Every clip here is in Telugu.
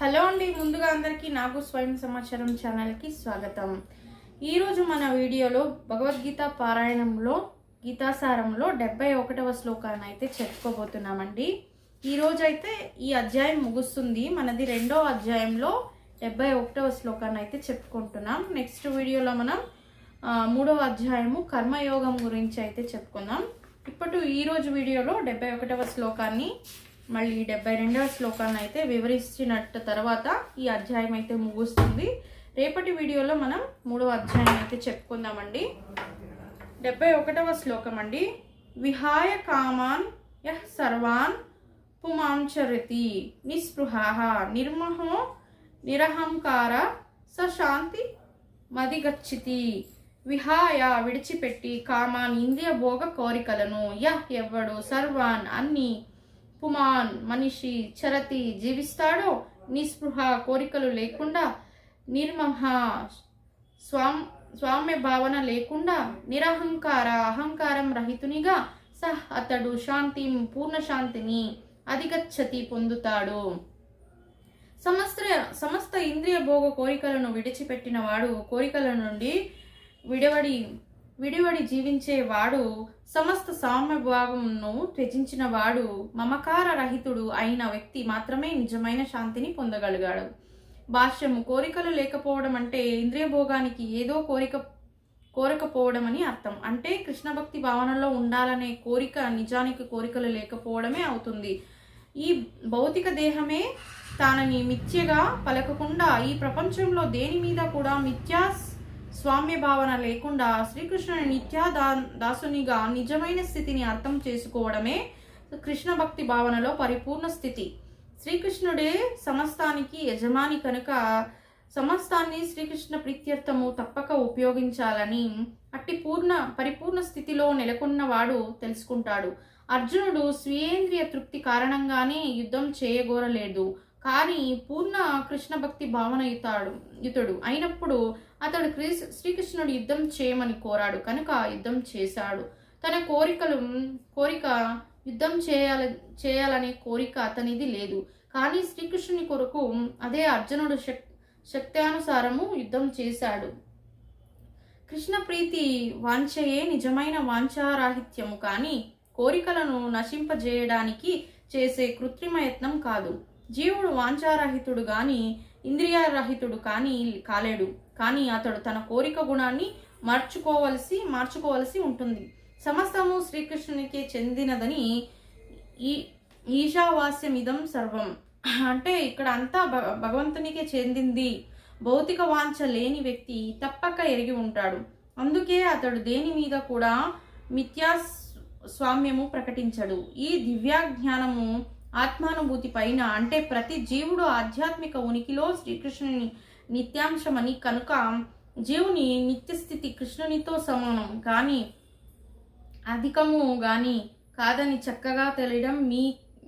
హలో అండి ముందుగా అందరికీ నాకు స్వయం సమాచారం ఛానల్కి స్వాగతం. ఈరోజు మన వీడియోలో భగవద్గీత పారాయణంలో గీతాసారంలో డెబ్బై ఒకటవ శ్లోకాన్ని అయితే చెప్పుకోబోతున్నామండి. ఈరోజు అయితే ఈ అధ్యాయం ముగుస్తుంది. మనది రెండో అధ్యాయంలో డెబ్బై ఒకటవ శ్లోకాన్ని అయితే చెప్పుకుంటున్నాం. నెక్స్ట్ వీడియోలో మనం మూడవ అధ్యాయము కర్మయోగం గురించి అయితే చెప్పుకుందాం. ఇప్పుడు ఈరోజు వీడియోలో డెబ్బై ఒకటవ శ్లోకాన్ని మళ్ళీ డెబ్బై రెండవ శ్లోకాన్ని అయితే వివరించినట్టు తర్వాత ఈ అధ్యాయం అయితే ముగుస్తుంది. రేపటి వీడియోలో మనం మూడవ అధ్యాయం అయితే చెప్పుకుందామండి. డెబ్బై ఒకటవ శ్లోకం అండి. విహాయ కామాన్ యహ్ సర్వాన్ పుమాంచరతి నిస్పృహ నిర్మహో నిరహంకార స శాంతి మదిగచ్చితి. విహాయ విడిచిపెట్టి కామాన్ ఇంద్రియ భోగ కోరికలను యహ్ ఎవ్వడు సర్వాన్ అన్నీ పుమాన్ మనిషి చరతి జీవిస్తాడో? నిస్పృహ కోరికలు లేకుండా నిర్మహ స్వామ్ స్వామ్య భావన లేకుండా నిరహంకార అహంకారం రహితునిగా సహ్ అతడు శాంతి పూర్ణ శాంతిని అధిగచ్చతి పొందుతాడు. సమస్త సమస్త ఇంద్రియ భోగ కోరికలను విడిచిపెట్టిన వాడు కోరికల నుండి విడవడి విడివడి జీవించేవాడు సమస్త సామ్యభావంను త్యజించిన వాడు మమకార రహితుడు అయిన వ్యక్తి మాత్రమే నిజమైన శాంతిని పొందగలిగాడు. భాష్యము కోరికలు లేకపోవడం అంటే ఇంద్రియ భోగానికి ఏదో కోరిక కోరకపోవడం అని అర్థం. అంటే కృష్ణ భక్తి భావనలో ఉండాలనే కోరిక నిజానికి కోరికలు లేకపోవడమే అవుతుంది. ఈ భౌతిక దేహమే తనని మిథ్యగా పలకకుండా ఈ ప్రపంచంలో దేని మీద కూడా మిథ్యా స్వామ్య భావన లేకుండా శ్రీకృష్ణుని నిత్యా దా దాసునిగా నిజమైన స్థితిని అర్థం చేసుకోవడమే కృష్ణ భక్తి భావనలో పరిపూర్ణ స్థితి. శ్రీకృష్ణుడే సమస్తానికి యజమాని కనుక సమస్తాన్ని శ్రీకృష్ణ ప్రీత్యర్థము తప్పక ఉపయోగించాలని అట్టి పూర్ణ పరిపూర్ణ స్థితిలో నెలకొన్నవాడు తెలుసుకుంటాడు. అర్జునుడు స్వీయేంద్రియ తృప్తి కారణంగానే యుద్ధం చేయగోరలేదు. కానీ పూర్ణ కృష్ణ భక్తి భావన ఇతాడు యుతుడు అయినప్పుడు అతడు క్రీ శ్రీకృష్ణుడు యుద్ధం చేయమని కోరాడు. కనుక యుద్ధం చేశాడు. తన కోరికలు కోరిక యుద్ధం చేయాల చేయాలనే కోరిక అతనిది లేదు. కానీ శ్రీకృష్ణుని కొరకు అదే అర్జునుడు శక్ శక్త్యానుసారము యుద్ధం చేశాడు. కృష్ణ ప్రీతి వాంఛయే నిజమైన వాంఛారాహిత్యము. కానీ కోరికలను నశింపజేయడానికి చేసే కృత్రిమ యత్నం కాదు. జీవుడు వాంఛారహితుడు గాని ఇంద్రియారహితుడు కానీ కాలేడు. కానీ అతడు తన కోరిక గుణాన్ని మార్చుకోవలసి మార్చుకోవలసి ఉంటుంది. సమస్తము శ్రీకృష్ణునికే చెందినదని ఈ ఈశావాస్యమిదం సర్వం. అంటే ఇక్కడ అంతా భగవంతునికే చెందింది. భౌతిక వాంఛ లేని వ్యక్తి తప్పక ఎరిగి ఉంటాడు. అందుకే అతడు దేని మీద కూడా మిథ్యా స్వామ్యము ప్రకటించడు. ఈ దివ్యాజ్ఞానము ఆత్మానుభూతి పైన అంటే ప్రతి జీవుడు ఆధ్యాత్మిక ఉనికిలో శ్రీకృష్ణుని నిత్యాంశమని కనుక జీవుని నిత్యస్థితి కృష్ణునితో సమానం. కానీ అధికము కానీ కాదని చక్కగా తెలియడం మీ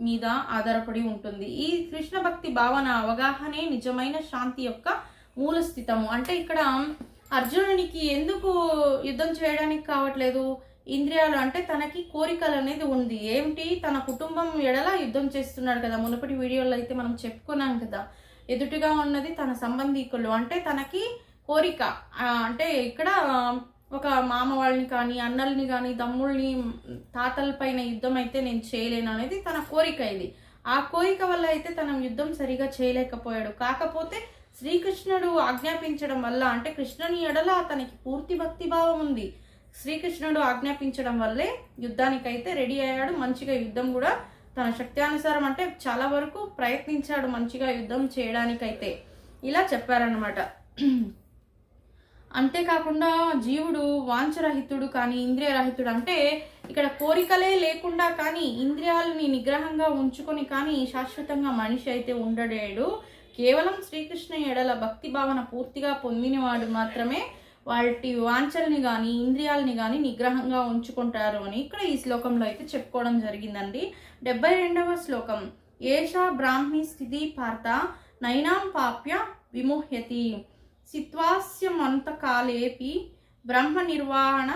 మీద ఆధారపడి ఉంటుంది. ఈ కృష్ణ భక్తి భావన అవగాహనే నిజమైన శాంతి యొక్క మూల స్థితము. అంటే ఇక్కడ అర్జునునికి ఎందుకు యుద్ధం చేయడానికి కావట్లేదు? ఇంద్రియాలు అంటే తనకి కోరికలు అనేది ఉంది. ఏమిటి? తన కుటుంబం ఎడల యుద్ధం చేస్తున్నాడు కదా. మునుపటి వీడియోలో అయితే మనం చెప్పుకున్నాం కదా. ఎదుటిగా ఉన్నది తన సంబంధికులు. అంటే తనకి కోరిక. అంటే ఇక్కడ ఒక మామ వాళ్ళని కానీ అన్నల్ని కానీ తమ్ముళ్ళని తాతల పైన యుద్ధం అయితే నేను చేయలేను అనేది తన కోరిక ఇది. ఆ కోరిక వల్ల అయితే తన యుద్ధం సరిగా చేయలేకపోయాడు. కాకపోతే శ్రీకృష్ణుడు ఆజ్ఞాపించడం వల్ల అంటే కృష్ణుని ఎడల అతనికి పూర్తి భక్తి భావం ఉంది. శ్రీకృష్ణుడు ఆజ్ఞాపించడం వల్లే యుద్ధానికైతే రెడీ అయ్యాడు. మంచిగా యుద్ధం కూడా తన శక్త్యానుసారం అంటే చాలా వరకు ప్రయత్నించాడు మంచిగా యుద్ధం చేయడానికైతే. ఇలా చెప్పారనమాట అంతేకాకుండా జీవుడు వాంఛరహితుడు కానీ ఇంద్రియరహితుడు అంటే ఇక్కడ కోరికలే లేకుండా కానీ ఇంద్రియాలని నిగ్రహంగా ఉంచుకొని కానీ శాశ్వతంగా మనిషి అయితే ఉండలేడు. కేవలం శ్రీకృష్ణ ఎడల భక్తి భావన పూర్తిగా పొందినవాడు మాత్రమే వాటి వాంఛల్ని కానీ ఇంద్రియాలని కానీ నిగ్రహంగా ఉంచుకుంటారు అని ఇక్కడ ఈ శ్లోకంలో అయితే చెప్పుకోవడం జరిగిందండి. డెబ్బై రెండవ శ్లోకం. ఏషా బ్రాహ్మి స్థితి పార్త నైనాం పాప్య విముహ్యతి. సిత్వాస్యమంతకాలేపి బ్రహ్మ నిర్వహణ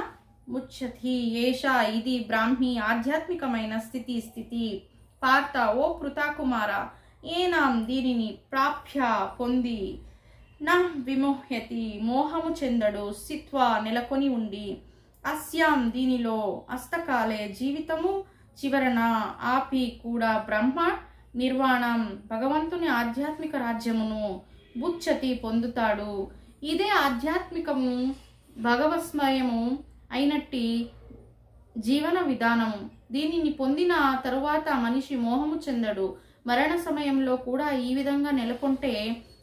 ముచ్చతి. ఏషా ఇది బ్రాహ్మి ఆధ్యాత్మికమైన స్థితి స్థితి. పార్త ఓ కృతాకుమార ఏనాం దీనిని ప్రాప్య పొంది. నా విమోహ్యతి మోహము చెందడు సిత్వా నెలకొని ఉండి. అస్యాం దీనిలో అస్తకాలే జీవితము చివరన ఆపి కూడా బ్రహ్మ నిర్వాణం భగవంతుని ఆధ్యాత్మిక రాజ్యమును బుచ్చతి పొందుతాడు. ఇదే ఆధ్యాత్మికము భగవస్మయము అయినట్టి జీవన విధానము. దీనిని పొందిన తరువాత మనిషి మోహము చెందడు. మరణ సమయంలో కూడా ఈ విధంగా నెలకొంటే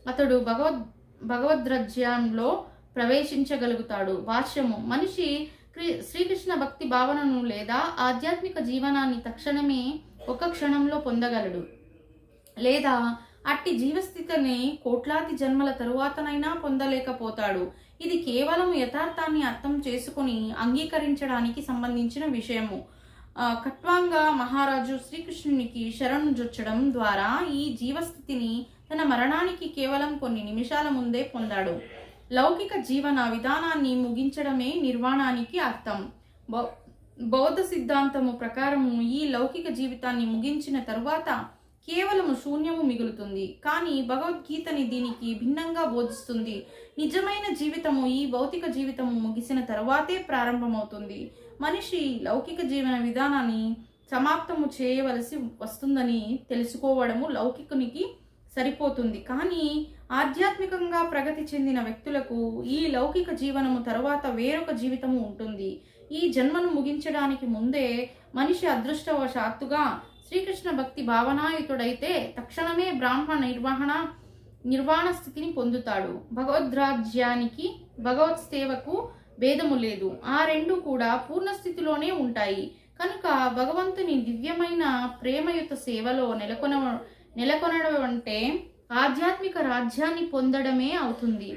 అతడు భగవద్ భగవద్రాజ్యంలో ప్రవేశించగలుగుతాడు. భాష్యము మనిషి శ్రీకృష్ణ భక్తి భావనను లేదా ఆధ్యాత్మిక జీవనాన్ని తక్షణమే ఒక క్షణంలో పొందగలడు. లేదా అట్టి జీవస్థితిని కోట్లాది జన్మల తరువాతనైనా పొందలేకపోతాడు. ఇది కేవలం యథార్థాన్ని అర్థం చేసుకుని అంగీకరించడానికి సంబంధించిన విషయము. ఆ, కట్వాంగ మహారాజు శ్రీకృష్ణునికి శరణు జొచ్చడం ద్వారా ఈ జీవస్థితిని తన మరణానికి కేవలం కొన్ని నిమిషాల ముందే పొందాడు. లౌకిక జీవన విధానాన్ని ముగించడమే నిర్వాణానికి అర్థం. బౌ- బౌద్ధ సిద్ధాంతము ప్రకారము ఈ లౌకిక జీవితాన్ని ముగించిన తరువాత కేవలము శూన్యము మిగులుతుంది. కానీ భగవద్గీతని దీనికి భిన్నంగా బోధిస్తుంది. నిజమైన జీవితము ఈ భౌతిక జీవితము ముగిసిన తర్వాతే ప్రారంభమవుతుంది. మనిషి లౌకిక జీవన విధానాన్ని సమాప్తము చేయవలసి వస్తుందని తెలుసుకోవడము లౌకికునికి సరిపోతుంది. కానీ ఆధ్యాత్మికంగా ప్రగతి చెందిన వ్యక్తులకు ఈ లౌకిక జీవనము తర్వాత వేరొక జీవితము ఉంటుంది. ఈ జన్మను ముగించడానికి ముందే మనిషి అదృష్టవశాత్తుగా శ్రీకృష్ణ భక్తి భావనాయుతుడైతే తక్షణమే బ్రాహ్మణ నిర్వహణ నిర్వాణ స్థితిని పొందుతాడు. భగవద్రాజ్యానికి భగవత్ సేవకు భేదము లేదు. ఆ రెండు కూడా పూర్ణ స్థితిలోనే ఉంటాయి. కనుక భగవంతుని దివ్యమైన ప్రేమయుత సేవలో నెలకొన నెలకొనడం అంటే ఆధ్యాత్మిక రాజ్యాన్ని పొందడమే అవుతుంది.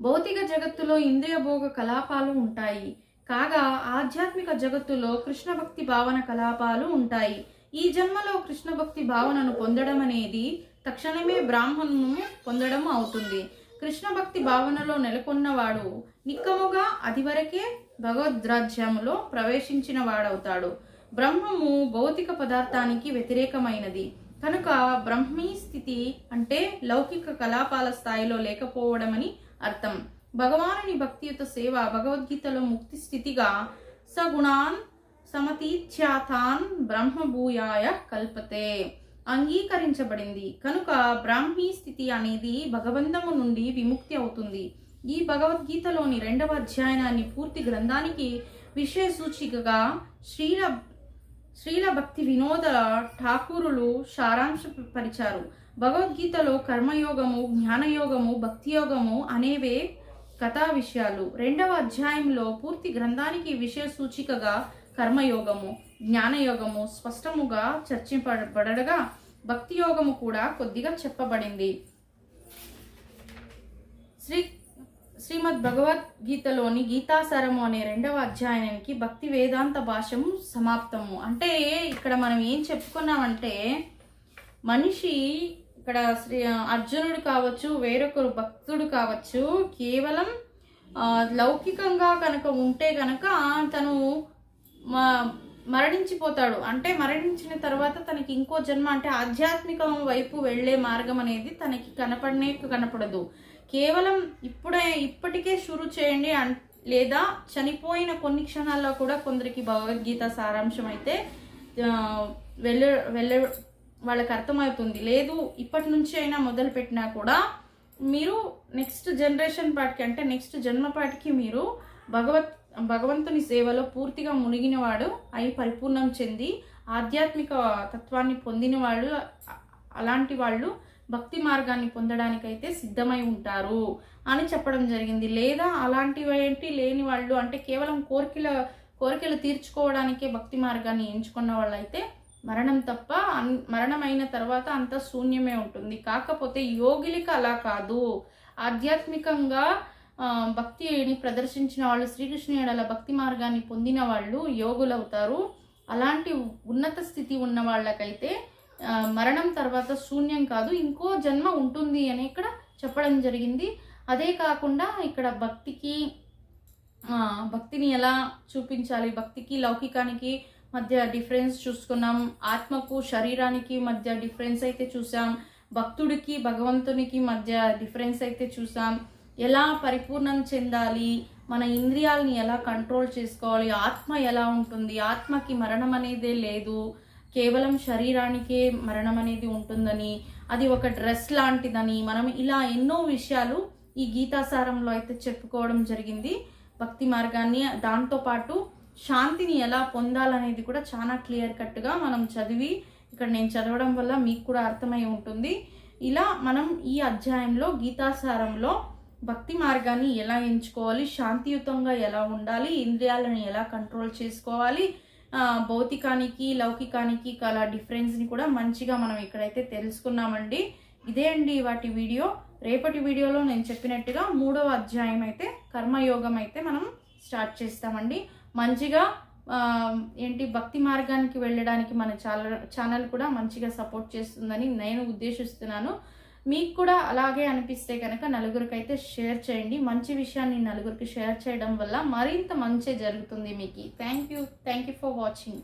భౌతిక జగత్తులో ఇంద్రియ భోగ కలాపాలు ఉంటాయి. కాగా ఆధ్యాత్మిక జగత్తులో కృష్ణ భక్తి భావన కలాపాలు ఉంటాయి. ఈ జన్మలో కృష్ణ భక్తి భావనను పొందడం అనేది తక్షణమే బ్రాహ్మణును పొందడం అవుతుంది. కృష్ణ భక్తి భావనలో నెలకొన్నవాడు నిక్కముగా అదివరకే భగవద్రాజ్యములో ప్రవేశించిన వాడవుతాడు. బ్రహ్మము భౌతిక పదార్థానికి వ్యతిరేకమైనది. కనుక బ్రహ్మీ స్థితి అంటే లౌకిక కలాపాల స్థాయిలో లేకపోవడమని అర్థం. భగవానుని భక్తియుత సేవ భగవద్గీతలో ముక్తి స్థితిగా సగుణాన్ సమతీత్యాతాన్ బ్రహ్మభూయాయ కల్పతే. అంగీకరించబడింది. కనుక బ్రాహ్మీ స్థితి అనేది భగవంతము నుండి విముక్తి అవుతుంది. ఈ భగవద్గీతలోని రెండవ అధ్యయనాన్ని పూర్తి గ్రంథానికి విషయ సూచికగా శ్రీల శ్రీల భక్తి వినోద ఠాకూరులు సారాంశపరిచారు భగవద్గీతలో కర్మయోగము జ్ఞానయోగము భక్తియోగము అనేవే కథా విషయాలు. రెండవ అధ్యాయంలో పూర్తి గ్రంథానికి విషయ సూచికగా కర్మయోగము జ్ఞానయోగము స్పష్టముగా చర్చింపబడగా భక్తి యోగము కూడా కొద్దిగా చెప్పబడింది. శ్రీ శ్రీమద్ భగవద్గీతలోని గీతాసారము అనే రెండవ అధ్యాయానికి భక్తి వేదాంత భాషము సమాప్తము. అంటే ఇక్కడ మనం ఏం చెప్పుకున్నామంటే మనిషి ఇక్కడ శ్రీ అర్జునుడు కావచ్చు వేరొకరు భక్తుడు కావచ్చు కేవలం లౌకికంగా కనుక ఉంటే కనుక తను మ- మరణించిపోతాడు. అంటే మరణించిన తర్వాత తనకి ఇంకో జన్మ అంటే ఆధ్యాత్మికం వైపు వెళ్ళే మార్గం అనేది తనకి కనపడనే కనపడదు. కేవలం ఇప్పుడే ఇప్పటికే షురు చేయండి అన్ లేదా చనిపోయిన కొన్ని క్షణాల్లో కూడా కొందరికి భగవద్గీత సారాంశం అయితే వెళ్ళ వెళ్ళ వాళ్ళకి అర్థమవుతుంది. లేదు ఇప్పటి నుంచి అయినా మొదలు పెట్టినా కూడా మీరు నెక్స్ట్ జనరేషన్ పాటికి అంటే నెక్స్ట్ జన్మ పాటికి మీరు భగవత్ భగవంతుని సేవలో పూర్తిగా మునిగినవాడు అయి పరిపూర్ణం చెంది ఆధ్యాత్మిక తత్వాన్ని పొందిన వాళ్ళు అలాంటి వాళ్ళు భక్తి మార్గాన్ని పొందడానికైతే సిద్ధమై ఉంటారు అని చెప్పడం జరిగింది. లేదా అలాంటివి ఏంటి? లేని వాళ్ళు అంటే కేవలం కోరికల కోరికలు తీర్చుకోవడానికే భక్తి మార్గాన్ని ఎంచుకున్న వాళ్ళైతే మరణం తప్ప అన్- మరణం అయిన తర్వాత అంత శూన్యమే ఉంటుంది. కాకపోతే యోగిలికి అలా కాదు. ఆధ్యాత్మికంగా భక్తిని ప్రదర్శించిన వాళ్ళు శ్రీకృష్ణ ఎడల భక్తి మార్గాన్ని పొందిన వాళ్ళు యోగులవుతారు. అలాంటి ఉన్నత స్థితి ఉన్న వాళ్ళకైతే మరణం తర్వాత శూన్యం కాదు ఇంకో జన్మ ఉంటుంది అని ఇక్కడ చెప్పడం జరిగింది. అదే కాకుండా ఇక్కడ భక్తికి భక్తిని ఎలా చూపించాలి? భక్తికి లౌకికానికి మధ్య డిఫరెన్స్ చూసుకున్నాం. ఆత్మకు శరీరానికి మధ్య డిఫరెన్స్ అయితే చూసాం భక్తుడికి భగవంతునికి మధ్య డిఫరెన్స్ అయితే చూసాం ఎలా పరిపూర్ణం చెందాలి? మన ఇంద్రియాలని ఎలా కంట్రోల్ చేసుకోవాలి? ఆత్మ ఎలా ఉంటుంది? ఆత్మకి మరణం అనేదే లేదు. కేవలం శరీరానికే మరణం అనేది ఉంటుందని. అది ఒక డ్రెస్ లాంటిదని. మనం ఇలా ఎన్నో విషయాలు ఈ గీతాసారంలో అయితే చెప్పుకోవడం జరిగింది. భక్తి మార్గాన్ని దాంతోపాటు శాంతిని ఎలా పొందాలనేది కూడా చాలా క్లియర్ కట్గా మనం చదివి ఇక్కడ నేను చదవడం వల్ల మీకు కూడా అర్థమై ఉంటుంది. ఇలా మనం ఈ అధ్యాయంలో గీతాసారంలో భక్తి మార్గాన్ని ఎలా ఎంచుకోవాలి శాంతియుతంగా ఎలా ఉండాలి ఇంద్రియాలను ఎలా కంట్రోల్ చేసుకోవాలి భౌతికానికి లౌకికానికి కల డిఫరెన్స్ని కూడా మంచిగా మనం ఇక్కడైతే తెలుసుకున్నామండి. ఇదే అండి వాటి వీడియో. రేపటి వీడియోలో నేను చెప్పినట్టుగా మూడవ అధ్యాయం అయితే కర్మయోగం అయితే మనం స్టార్ట్ చేస్తామండి. మంచిగా ఏంటి భక్తి మార్గానికి వెళ్ళడానికి మన ఛానల్ ఛానల్ కూడా మంచిగా సపోర్ట్ చేస్తుందని నేను ఉద్దేశిస్తున్నాను. మీకు కూడా అలాగే అనిపిస్తే కనుక నలుగురికి అయితే షేర్ చేయండి. మంచి విషయాన్ని నలుగురికి షేర్ చేయడం వల్ల మరింత మంచి జరుగుతుంది మీకు. Thank you. Thank you for watching.